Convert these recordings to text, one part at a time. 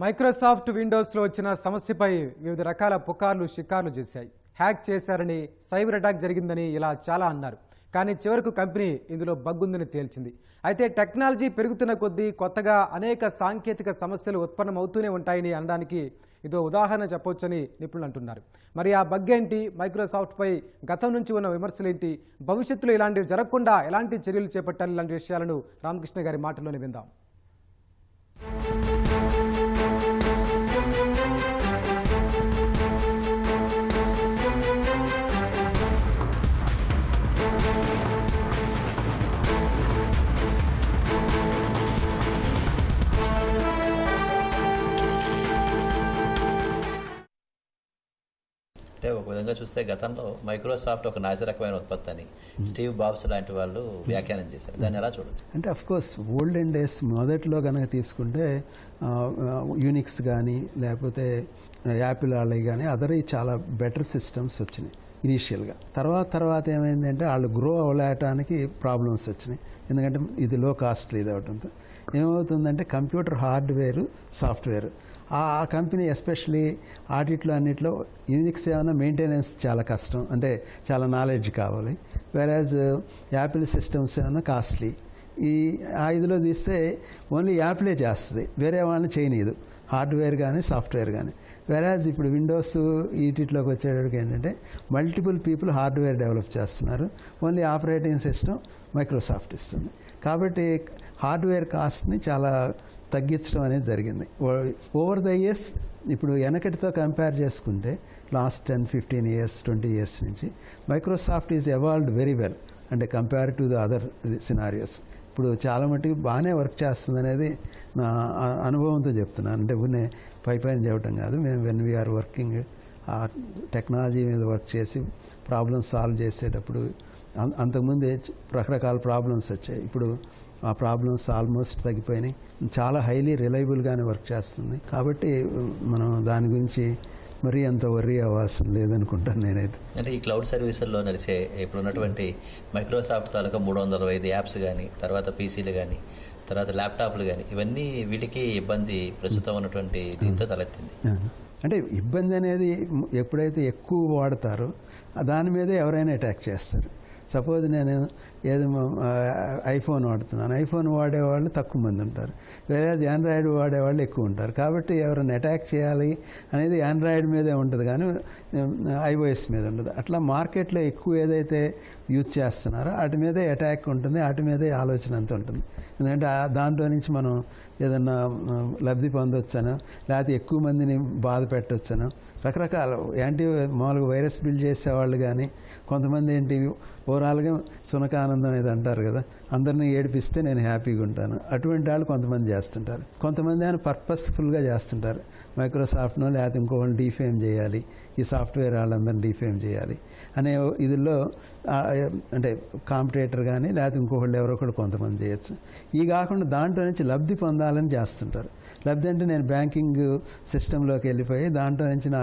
Microsoft విండోస్లో వచ్చిన సమస్యపై వివిధ రకాల పుకార్లు షికార్లు చేశాయి. హ్యాక్ చేశారని సైబర్ అటాక్ జరిగిందని ఇలా చాలా అన్నారు. కానీ చివరకు కంపెనీ ఇందులో బగ్గుందని తేల్చింది. అయితే టెక్నాలజీ పెరుగుతున్న కొద్దీ కొత్తగా అనేక సాంకేతిక సమస్యలు ఉత్పన్నమవుతూనే ఉంటాయని అనడానికి ఇదో ఉదాహరణ చెప్పొచ్చని నిపుణులు అంటున్నారు. మరి ఆ బగ్ ఏంటి? మైక్రోసాఫ్ట్పై గతం నుంచి ఉన్న విమర్శలేంటి? భవిష్యత్తులో ఇలాంటివి జరగకుండా ఎలాంటి చర్యలు చేపట్టాలి? ఇలాంటి విషయాలను రామకృష్ణ గారి మాటల్లోనే విందాం. విధంగా చూస్తే గతంలో మైక్రోసాఫ్ట్ ఒక నాసిరకమైన ఉత్పత్తి అని స్టీవ్ బాబ్స్ లాంటి వాళ్ళు వ్యాఖ్యానం చేశారు. దాన్ని ఎలా చూడొచ్చు? అంటే అఫ్ కోర్స్ ఓల్డెన్ డేస్ మొదట్లో కనుక తీసుకుంటే యూనిక్స్ కానీ లేకపోతే యాపిల్ వాళ్ళవి కానీ అదర్ చాలా బెటర్ సిస్టమ్స్ వచ్చినాయి ఇనీషియల్గా తర్వాత తర్వాత ఏమైందంటే వాళ్ళు గ్రో అవ్వలేటానికి ప్రాబ్లమ్స్ వచ్చినాయి. ఎందుకంటే ఇది లో కాస్ట్లీ ఇది అవడంతో ఏమవుతుందంటే కంప్యూటర్ హార్డ్వేర్ సాఫ్ట్వేర్ ఆ ఆ కంపెనీ ఎస్పెషలీ ఆడిట్లో అన్నిట్లో యూనిక్స్ ఏమైనా మెయింటెనెన్స్ చాలా కష్టం. అంటే చాలా నాలెడ్జ్ కావాలి. వెరాజ్ యాపిల్ సిస్టమ్స్ ఏమైనా కాస్ట్లీ ఈ ఆ ఇదిలో తీస్తే ఓన్లీ యాప్లే చేస్తుంది. వేరే వాళ్ళని చేయనీయదు. హార్డ్వేర్ కానీ సాఫ్ట్వేర్ కానీ వెరాజ్ ఇప్పుడు విండోస్ వీటిలోకి వచ్చేటప్పటికి ఏంటంటే మల్టిపుల్ పీపుల్ హార్డ్వేర్ డెవలప్ చేస్తున్నారు. ఓన్లీ ఆపరేటింగ్ సిస్టమ్ మైక్రోసాఫ్ట్ ఇస్తుంది. కాబట్టి హార్డ్వేర్ కాస్ట్ని చాలా తగ్గించడం అనేది జరిగింది. ఓవర్ ద ఇయర్స్ ఇప్పుడు వెనకటితో కంపేర్ చేసుకుంటే last ten fifteen years twenty years నుంచి Microsoft is evolved very well అంటే compare to the other scenarios ఇప్పుడు చాలా మట్టుకు బాగానే వర్క్ చేస్తుంది అనేది నా అనుభవంతో చెప్తున్నాను అంటే ఊనే పై పైన చెప్పడం కాదు. మేము వెన్ వీఆర్ వర్కింగ్ ఆ టెక్నాలజీ మీద వర్క్ చేసి ప్రాబ్లమ్స్ సాల్వ్ చేసేటప్పుడు అంతకుముందే అంతకుముందు రకరకాల ప్రాబ్లమ్స్ వచ్చాయి. ఇప్పుడు ఆ ప్రాబ్లమ్స్ ఆల్మోస్ట్ తగ్గిపోయినాయి. చాలా హైలీ రిలయబుల్గానే వర్క్ చేస్తుంది. కాబట్టి మనం దాని గురించి మరీ అంత వర్రీ అవ్వాల్సిన లేదనుకుంటాను నేనైతే. అంటే ఈ క్లౌడ్ సర్వీసుల్లో నడిచే ఇప్పుడు ఉన్నటువంటి మైక్రోసాఫ్ట్ తాలూకా మూడు వందల అరవై ఐదు యాప్స్ కానీ తర్వాత పీసీలు కానీ తర్వాత ల్యాప్టాప్లు కానీ ఇవన్నీ వీటికి ఇబ్బంది ప్రస్తుతం ఉన్నటువంటి దీంతో తలెత్తింది. అంటే ఇబ్బంది అనేది ఎప్పుడైతే ఎక్కువ వాడతారో దాని మీదే ఎవరైనా అటాక్ చేస్తారు. సపోజ్ నేను ఏదో ఐఫోన్ వాడుతున్నాను. ఐఫోన్ వాడేవాళ్ళు తక్కువ మంది ఉంటారు. వేరే ఆండ్రాయిడ్ వాడేవాళ్ళు ఎక్కువ ఉంటారు. కాబట్టి ఎవరైనా అటాక్ చేయాలి అనేది ఆండ్రాయిడ్ మీదే ఉంటుంది కానీ ఐఓఎస్ మీద ఉండదు. అట్లా మార్కెట్లో ఎక్కువ ఏదైతే యూజ్ చేస్తున్నారో వాటి మీదే అటాక్ ఉంటుంది వాటి మీదే ఆలోచన అంతా ఉంటుంది. ఎందుకంటే దాంట్లో నుంచి మనం ఏదన్నా లబ్ధి పొందొచ్చాను లేకపోతే ఎక్కువ మందిని బాధ పెట్టవచ్చను రకరకాల యాంటీ మామూలుగా వైరస్ బిల్డ్ చేసేవాళ్ళు కానీ కొంతమంది ఏంటి ఓవరాల్గా సునకానందం ఇది అంటారు కదా అందరినీ ఏడిపిస్తే నేను హ్యాపీగా ఉంటాను. అటువంటి వాళ్ళు కొంతమంది చేస్తుంటారు. కొంతమంది ఆయన పర్పస్ఫుల్గా చేస్తుంటారు. మైక్రోసాఫ్ట్నో లేకపోతే ఇంకోళ్ళని డీఫేమ్ చేయాలి. ఈ సాఫ్ట్వేర్ వాళ్ళందరినీ డీఫేమ్ చేయాలి. అనే ఇదిలో అంటే కాంపిటేటర్ కానీ లేకపోతే ఇంకొకళ్ళు ఎవరో ఒకళ్ళు కొంతమంది చేయొచ్చు. ఈ కాకుండా దాంట్లో నుంచి లబ్ధి పొందాలని చేస్తుంటారు. లబ్ధి అంటే నేను బ్యాంకింగ్ సిస్టంలోకి వెళ్ళిపోయి దాంట్లో నుంచి నా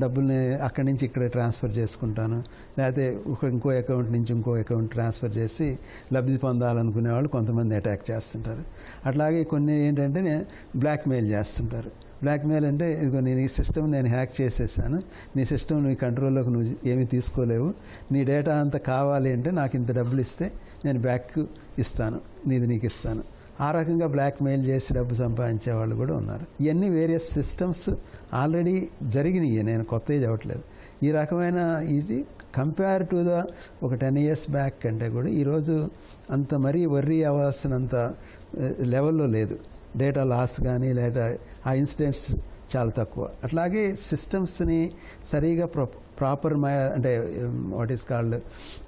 డబ్బుల్ని అక్కడి నుంచి ఇక్కడ ట్రాన్స్ఫర్ చేసుకుంటాను. లేకపోతే ఇంకో అకౌంట్ నుంచి ఇంకో అకౌంట్ ట్రాన్స్ఫర్ చేసి లబ్ధి పొందాలనుకునే వాళ్ళు కొంతమంది అటాక్ చేస్తుంటారు. అట్లాగే కొన్ని ఏంటంటే బ్లాక్మెయిల్ చేస్తుంటారు. బ్లాక్మెయిల్ అంటే ఇదిగో నేను ఈ సిస్టమ్ నేను హ్యాక్ చేసేసాను. నీ సిస్టమ్ నీ కంట్రోల్లోకి నువ్వు ఏమీ తీసుకోలేవు. నీ డేటా అంతా కావాలి అంటే నాకు ఇంత డబ్బులు ఇస్తే నేను బ్యాక్ ఇస్తాను. నీది నీకు ఇస్తాను. ఆ రకంగా బ్లాక్మెయిల్ చేసి డబ్బు సంపాదించే వాళ్ళు కూడా ఉన్నారు. ఇవన్నీ వేరియస్ సిస్టమ్స్ ఆల్రెడీ జరిగినాయి. నేను కొత్తవి చెప్పట్లేదు ఈ రకమైన ఇది కంపేర్ టు ద ఒక టెన్ ఇయర్స్ బ్యాక్ కంటే కూడా ఈరోజు అంత మరీ వర్రీ అవ్వాల్సినంత లెవెల్లో లేదు. డేటా లాస్ కానీ లేదా ఆ ఇన్సిడెంట్స్ చాలా తక్కువ. అట్లాగే సిస్టమ్స్ని సరిగా ప్రో ప్రాపర్ అంటే వాట్ ఈస్ కాల్డ్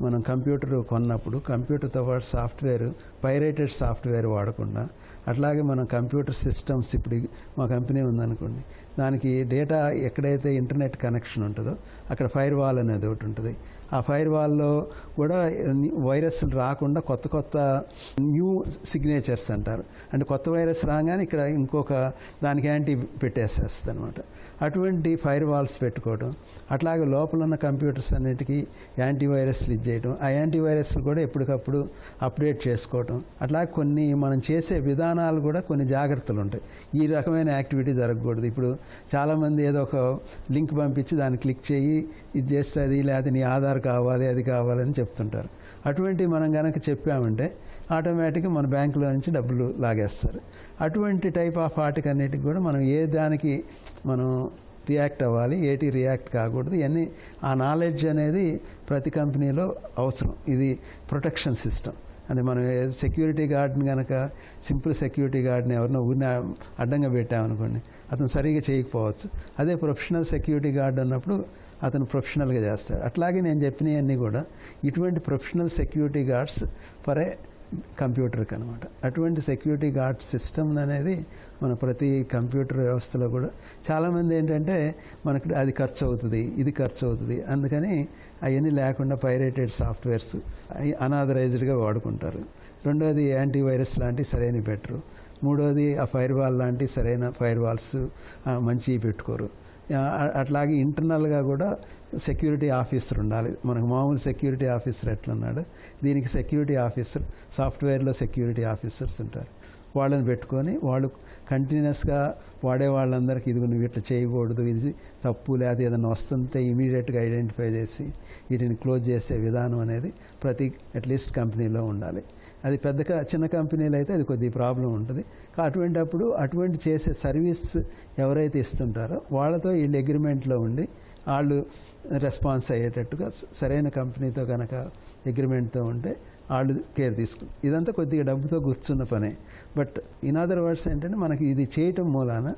మనం కంప్యూటర్ కొన్నప్పుడు కంప్యూటర్తో పాటు సాఫ్ట్వేర్ పైరేటెడ్ సాఫ్ట్వేర్ వాడకుండా అట్లాగే మనం కంప్యూటర్ సిస్టమ్స్ ఇప్పుడు మా కంపెనీ ఉందనుకోండి దానికి డేటా ఎక్కడైతే ఇంటర్నెట్ కనెక్షన్ ఉంటుందో అక్కడ ఫైర్ వాల్ అనేది ఒకటి ఉంటుంది. ఆ ఫైర్ వాల్లో కూడా వైరస్లు రాకుండా కొత్త కొత్త న్యూ సిగ్నేచర్స్ అంటారు. అంటే కొత్త వైరస్ రాగానే ఇక్కడ ఇంకొక దానికి యాంటీ పెట్టేసేస్తుంది అనమాట అటువంటి ఫైర్ వాల్స్ పెట్టుకోవడం అట్లాగే లోపల ఉన్న కంప్యూటర్స్ అన్నిటికీ యాంటీవైరస్లు ఇచ్చేయటం ఆ యాంటీవైరస్లు కూడా ఎప్పటికప్పుడు అప్డేట్ చేసుకోవడం చేసుకోవటం అట్లా కొన్ని మనం చేసే విధానాలు కూడా కొన్ని జాగ్రత్తలు ఉంటాయి. ఈ రకమైన యాక్టివిటీ జరగకూడదు. ఇప్పుడు చాలామంది ఏదో ఒక లింక్ పంపించి దాన్ని క్లిక్ చేయి ఇది చేస్తే అది లేకపోతే నీ ఆధార్ కావాలి అది కావాలని చెప్తుంటారు. అటువంటివి మనం కనుక చెప్పామంటే ఆటోమేటిక్గా మన బ్యాంకులో నుంచి డబ్బులు లాగేస్తారు. అటువంటి టైప్ ఆఫ్ వాటికి అన్నిటికి కూడా మనం ఏ దానికి మనం రియాక్ట్ అవ్వాలి ఏటి రియాక్ట్ కాకూడదు ఇవన్నీ ఆ నాలెడ్జ్ అనేది ప్రతి కంపెనీలో అవసరం. ఇది ప్రొటెక్షన్ సిస్టమ్. అంటే మనం సెక్యూరిటీ గార్డ్ని కనుక సింపుల్ సెక్యూరిటీ గార్డ్ని ఎవరినో ఊరిని అడ్డంగా పెట్టామనుకోండి అతను సరిగా చేయకపోవచ్చు. అదే ప్రొఫెషనల్ సెక్యూరిటీ గార్డ్ ఉన్నప్పుడు అతను ప్రొఫెషనల్గా చేస్తాడు. అట్లాగే నేను చెప్పినవన్నీ కూడా ఇటువంటి professional security guards for a కంప్యూటర్కి అనమాట అటువంటి సెక్యూరిటీ గార్డ్ సిస్టమ్ అనేది మన ప్రతి కంప్యూటర్ వ్యవస్థలో కూడా చాలామంది ఏంటంటే మనకి అది ఖర్చు అవుతుంది ఇది ఖర్చు అవుతుంది అందుకని అవన్నీ లేకుండా పైరేటెడ్ సాఫ్ట్వేర్స్ అనాథరైజ్డ్గా వాడుకుంటారు. రెండోది యాంటీవైరస్ లాంటివి సరైన పెట్టరు. మూడోది ఆ ఫైర్ వాల్ లాంటి సరైన ఫైర్ వాల్స్ మంచివి పెట్టుకోరు. అట్లాగే ఇంటర్నల్గా కూడా సెక్యూరిటీ ఆఫీసర్ ఉండాలి. మనకు మామూలు సెక్యూరిటీ ఆఫీసర్ ఎట్లున్నాడు? దీనికి సెక్యూరిటీ ఆఫీసర్ సాఫ్ట్వేర్లో సెక్యూరిటీ ఆఫీసర్స్ ఉంటారు. వాళ్ళని పెట్టుకొని వాళ్ళు కంటిన్యూస్గా వాడే వాళ్ళందరికీ ఇది నువ్వు ఇట్లా చేయకూడదు ఇది తప్పు లేదా ఏదైనా వస్తుంటే ఇమీడియట్గా ఐడెంటిఫై చేసి వీటిని క్లోజ్ చేసే విధానం అనేది ప్రతి అట్లీస్ట్ కంపెనీలో ఉండాలి. అది పెద్ద చిన్న కంపెనీలు అయితే అది కొద్ది ప్రాబ్లం ఉంటుంది. అటువంటి అప్పుడు అటువంటి చేసే సర్వీస్ ఎవరైతే ఇస్తుంటారో వాళ్ళతో వీళ్ళు అగ్రిమెంట్లో ఉండి వాళ్ళు రెస్పాన్స్ అయ్యేటట్టుగా సరైన కంపెనీతో కనుక అగ్రిమెంట్తో ఉంటే వాళ్ళు కేర్ తీసుకుని ఇదంతా కొద్దిగా డబ్బుతో కూర్చున్న పనే. బట్ ఇన్ అదర్ వర్డ్స్ ఏంటంటే మనకి ఇది చేయటం మూలాన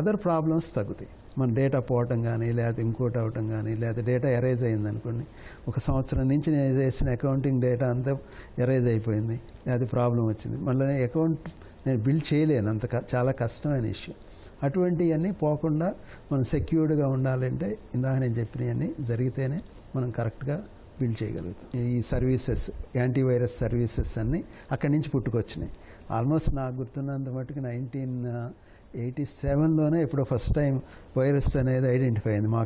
అదర్ ప్రాబ్లమ్స్ తగ్గుతాయి. మన డేటా పోవటం కానీ లేకపోతే ఇంకోటి అవటం కానీ లేకపోతే డేటా ఎరేజ్ అయింది అనుకోండి. ఒక సంవత్సరం నుంచి నేను చేసిన అకౌంటింగ్ డేటా అంతా ఎరేజ్ అయిపోయింది. లేకపోతే ప్రాబ్లం వచ్చింది. మళ్ళీ అకౌంట్ నేను బిల్డ్ చేయలేను. అంత క- చాలా కష్టమైన ఇష్యూ. అటువంటివన్నీ పోకుండా మనం సెక్యూర్డ్గా ఉండాలంటే ఇందాక నేను చెప్పినవన్నీ జరిగితేనే మనం కరెక్ట్గా బిల్డ్ చేయగలుగుతాం. ఈ సర్వీసెస్ యాంటీవైరస్ సర్వీసెస్ అన్నీ అక్కడి నుంచి పుట్టుకొచ్చినాయి. ఆల్మోస్ట్ నాకు గుర్తున్నంత మట్టుకు నైన్టీన్ ఎయిటీ సెవెన్లోనే ఇప్పుడు ఫస్ట్ టైం వైరస్ అనేది ఐడెంటిఫై అయింది మా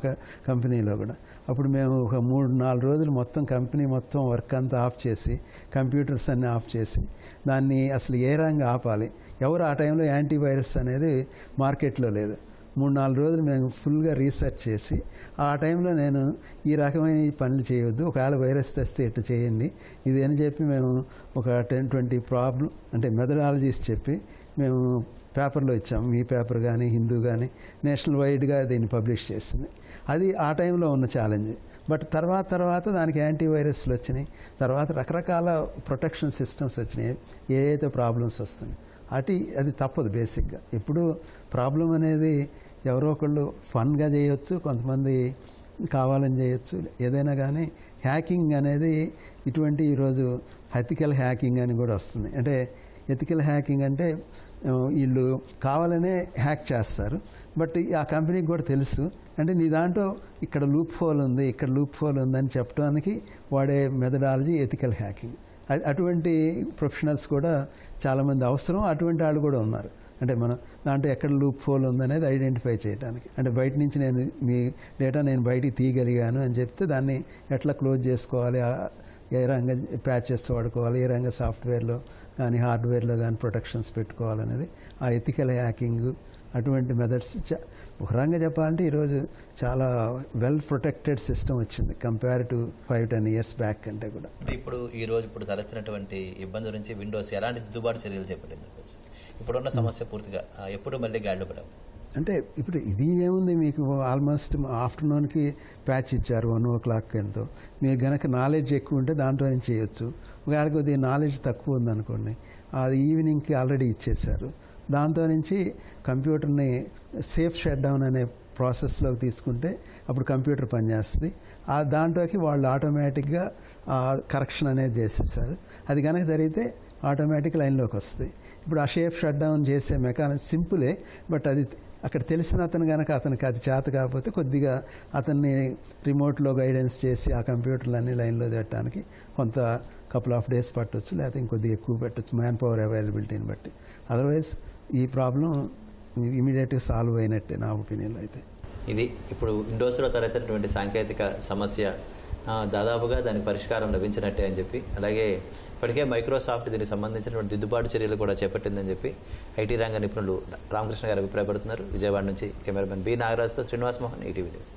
కంపెనీలో కూడా. అప్పుడు మేము ఒక మూడు నాలుగు రోజులు మొత్తం కంపెనీ మొత్తం వర్క్ అంతా ఆఫ్ చేసి కంప్యూటర్స్ అన్నీ ఆఫ్ చేసి దాన్ని అసలు ఏ రంగా ఆపాలి? ఎవరు ఆ టైంలో యాంటీవైరస్ అనేది మార్కెట్లో లేదు. మూడు నాలుగు రోజులు మేము ఫుల్గా రీసెర్చ్ చేసి ఆ టైంలో నేను ఈ రకమైన పనులు చేయొద్దు ఒకవేళ వైరస్ తెస్తే ఇట్లా చేయండి. ఇది అని చెప్పి మేము ఒక టెన్ ట్వంటీ ప్రాబ్లం అంటే మెథడాలజీస్ చెప్పి మేము పేపర్లో ఇచ్చాం మీ పేపర్ కానీ హిందూ కానీ నేషనల్ వైడ్గా దీన్ని పబ్లిష్ చేసింది. అది ఆ టైంలో ఉన్న ఛాలెంజ్. బట్ తర్వాత తర్వాత దానికి యాంటీవైరస్లు వచ్చినాయి. తర్వాత రకరకాల ప్రొటెక్షన్ సిస్టమ్స్ వచ్చినాయి. ఏ అయితే ప్రాబ్లమ్స్ వస్తున్నాయి. అటు అది తప్పదు బేసిక్గా. ఇప్పుడు ప్రాబ్లం అనేది ఎవరో ఒకళ్ళు ఫన్గా చేయొచ్చు కొంతమంది కావాలని చేయొచ్చు. ఏదైనా కానీ హ్యాకింగ్ అనేది ఇటువంటి ఈరోజు హెతికల్ హ్యాకింగ్ అని కూడా వస్తుంది. అంటే ఎథికల్ హ్యాకింగ్ అంటే వీళ్ళు కావాలనే హ్యాక్ చేస్తారు. బట్ ఆ కంపెనీకి కూడా తెలుసు. అంటే నీ దాంట్లో ఇక్కడ లూప్ ఫోల్ ఉంది ఇక్కడ లూప్ ఫోల్ ఉందని చెప్పడానికి వాడే మెథడాలజీ ఎథికల్ హ్యాకింగ్ అది అటువంటి ప్రొఫెషనల్స్ కూడా చాలామంది అవసరం. అటువంటి వాళ్ళు కూడా ఉన్నారు. అంటే మనం దాంట్లో ఎక్కడ లూప్ ఫోల్ ఉందనేది ఐడెంటిఫై చేయడానికి అంటే బయట నుంచి నేను మీ డేటా నేను బయటికి తీయగలిగాను అని చెప్తే దాన్ని ఎట్లా క్లోజ్ చేసుకోవాలి? ఏ రంగా ప్యాచెస్ వాడుకోవాలి ఏ రంగా సాఫ్ట్వేర్లో కానీ హార్డ్వేర్లో కానీ ప్రొటెక్షన్స్ పెట్టుకోవాలనేది ఆ ఎథికల్ హ్యాకింగ్ అటువంటి మెథడ్స్ చ- ఒక రంగా చెప్పాలంటే ఈరోజు చాలా వెల్ ప్రొటెక్టెడ్ సిస్టమ్ వచ్చింది compare to five ten years back కంటే కూడా. అంటే ఇప్పుడు ఈ రోజు ఇప్పుడు తలెత్తినటువంటి ఇబ్బంది గురించి విండోస్ ఎలాంటి దిద్దుబాటు చర్యలు చేపట్టింది ఇప్పుడున్న సమస్య పూర్తిగా ఎప్పుడు మళ్ళీ గాడిలో పడవు? అంటే ఇప్పుడు ఇది ఏముంది మీకు? ఆల్మోస్ట్ ఆఫ్టర్నూన్కి ప్యాచ్ ఇచ్చారు వన్ ఓ క్లాక్ ఎంతో. మీరు గనక నాలెడ్జ్ ఎక్కువ ఉంటే దాంట్లో నుంచి చేయొచ్చు. ఒకవేళ కొద్దిగా నాలెడ్జ్ తక్కువ ఉందనుకోండి అది ఈవినింగ్కి ఆల్రెడీ ఇచ్చేశారు. దాంతో నుంచి కంప్యూటర్ని సేఫ్ షట్ డౌన్ అనే ప్రాసెస్లోకి తీసుకుంటే అప్పుడు కంప్యూటర్ పనిచేస్తుంది. ఆ దాంట్లోకి వాళ్ళు ఆటోమేటిక్గా కరెక్షన్ అనేది చేసేసారు అది కనుక జరిగితే ఆటోమేటిక్ లైన్లోకి వస్తుంది. ఇప్పుడు ఆ షేప్ షట్ డౌన్ చేసే మెకానిక్ సింపులే బట్ అది అక్కడ తెలిసిన అతను కనుక అతనికి అది చేత కాకపోతే కొద్దిగా అతన్ని రిమోట్లో గైడెన్స్ చేసి ఆ కంప్యూటర్లన్నీ లైన్లో పెట్టడానికి కొంత కపుల్ ఆఫ్ డేస్ పట్టొచ్చు లేకపోతే ఇంకొద్దిగా ఎక్కువ పెట్టచ్చు మ్యాన్ పవర్ అవైలబిలిటీని బట్టి. అదర్వైజ్ ఈ ప్రాబ్లం ఇమీడియట్గా సాల్వ్ అయినట్టే నా ఒపీనియన్లో అయితే. ఇది ఇప్పుడు విండోస్లో తలెత్తినటువంటి సాంకేతిక సమస్య దాదాపుగా దానికి పరిష్కారం లభించినట్టే అని చెప్పి. అలాగే ఇప్పటికే మైక్రోసాఫ్ట్ దీనికి సంబంధించినటువంటి దిద్దుబాటు చర్యలు కూడా చేపట్టిందని చెప్పి ఐటీ రంగ నిపుణులు రామకృష్ణ గారు అభిప్రాయపడుతున్నారు. విజయవాడ నుంచి కెమెరామెన్ బి నాగరాజ్తో శ్రీనివాస్ మోహన్ ఈటీవీ న్యూస్.